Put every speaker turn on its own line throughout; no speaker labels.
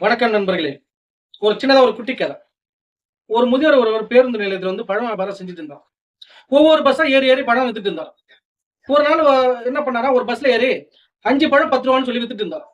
வணக்கம் நண்பர்களே. ஒரு சின்னதா ஒரு குட்டி கதை. ஒரு முதியோர் ஒரு ஒரு பேருந்து நிலையத்தில் வந்து பழம் வியாபாரம் செஞ்சுட்டு இருந்தார் ஒவ்வொரு பஸ்ஸாக ஏறி ஏறி பழம் வித்துட்டு இருந்தார் ஒரு நாள் என்ன பண்ணாரா? ஒரு பஸ்ல ஏறி அஞ்சு பழம் பத்து ரூபான்னு சொல்லி வித்துட்டு இருந்தார்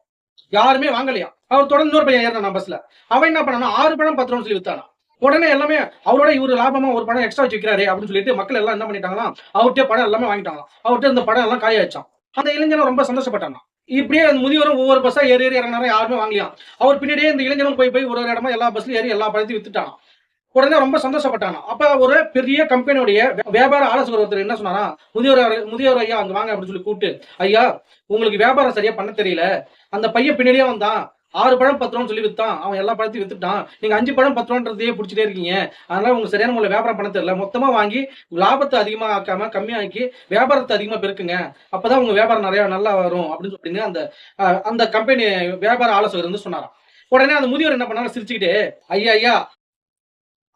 யாருமே வாங்கலையா? அவர் தொடர்ந்து இன்னொரு பையன் ஏறினா பஸ்ல அவன் என்ன பண்ணானா ஆறு பழம் பத்து ரூபான்னு சொல்லி வித்தானா உடனே எல்லாமே அவரோட இவரு லாபமா ஒரு படம் எக்ஸ்ட்ரா வச்சுக்கிறாரு அப்படின்னு சொல்லிட்டு மக்கள் எல்லாம் என்ன பண்ணிட்டாங்களா அவர்கிட்ட படம் எல்லாமே வாங்கிட்டாங்களாம். அவர்கிட்ட இந்த படம் எல்லாம் காய வச்சான். அந்த இளைஞனும் ரொம்ப சந்தோஷப்பட்டானா இப்படியே அந்த முதியவரும் ஒவ்வொரு பஸ்ஸாக ஏறி ஏறி இறங்கினாரா யாருமே வாங்கலையாம் அவர் பின்னாடியே இந்த இளைஞரும் போய் போய் ஒரு ஒரு இடமா எல்லா பஸ்லையும் ஏறி எல்லா பழத்தையும் வித்துட்டான்? உடனே ரொம்ப சந்தோஷப்பட்டானா? அப்ப ஒரு பெரிய கம்பெனியுடைய வியாபார ஆலோசகர் ஒருத்தர் என்ன சொன்னாரா? முதியோர் அவரு- முதியோர் ஐயா அங்க வாங்க அப்படின்னு சொல்லி கூப்பிட்டு ஐயா உங்களுக்கு வியாபாரம் சரியா பண்ண தெரியல. அந்த பையன் பின்னாடியே வந்தான். ஆறு பழம் பத்து ரூபான்னு சொல்லி வித்தான். அவன் எல்லா பழத்தையும் வித்துட்டான். நீங்க அஞ்சு பழம் பத்து ரூபான்றதையே பிடிச்சிட்டே இருக்கீங்க. அதனால உங்களுக்கு சரியான உங்களை வியாபாரம் பண்ண தெரியல. மொத்தமா வாங்கி லாபத்தை அதிகமா ஆக்காம கம்மியாக்கி வியாபாரத்தை அதிகமா பெருக்குங்க. அப்பதான் உங்க வியாபாரம் நிறைய நல்லா வரும் அப்படின்னு சொல்லிட்டு அந்த அந்த கம்பெனி வியாபார ஆலோசகர் வந்து சொன்னாராம். உடனே அந்த முதியோர் என்ன பண்ணாலும் சிரிச்சுக்கிட்டு ஐயா ஐயா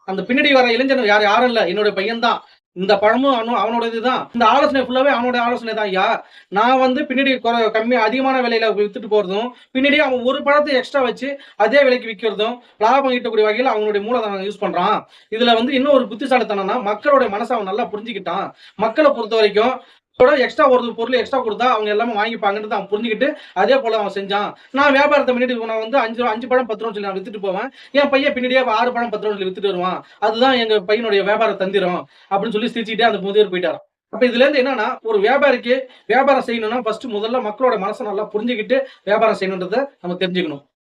அந்த பின்னாடி வர இளைஞன் யார் யாரும் இல்ல. என்னோட பையன் தான் இந்த பழமும் அவனும் அவனோட இதுதான். இந்த ஆலோசனை ஃபுல்லாவே அவனோட ஆலோசனை தான் ஐயா நான் வந்து பின்னாடி குறை- கம்மி அதிகமான விலையில வித்துட்டு போறதும் பின்னாடி அவன் ஒரு பழத்தை எக்ஸ்ட்ரா வச்சு அதே விலைக்கு விற்கிறதும் லாபம் ஈட்டக்கூடிய வகையில் அவனுடைய மூலதனம் யூஸ் பண்றான். இதுல வந்து இன்னும் ஒரு புத்திசாலித்தனம்னா மக்களுடைய மனசை அவன் நல்லா புரிஞ்சுக்கிட்டான். மக்களை பொறுத்த வரைக்கும் எக்ஸ்ட்ரா ஒரு பொருள் எக்ஸ்ட்ரா கொடுத்தா அவங்க எல்லாமே வாங்கிப்பாங்கன்னு அவன் புரிஞ்சுக்கிட்டு அதே போல அவன் செஞ்சான். நான் வியாபாரத்தை முன்னாடி நான் வந்து அஞ்சு அஞ்சு பழம் பத்து ரூபா சொல்லி நான் வித்துட்டு போவேன். என் பையன் பின்னாடியே ஆறு பழம் பத்து ரூபா சொல்லி வித்துட்டு வருவான். அதுதான் எங்க பையனுடைய வியாபார தந்திரம் அப்படின்னு சொல்லி சிரிச்சுக்கிட்டே அந்த முதியோர் போயிட்டாராம். அப்ப இதுல இருந்து என்னன்னா ஒரு வியாபாரிக்கு வியாபாரம் செய்யணும்னா ஃபர்ஸ்ட் முதல்ல மக்களோட மனசை நல்லா புரிஞ்சுக்கிட்டு வியாபாரம் செய்யணுன்றதை நம்ம தெரிஞ்சுக்கணும்.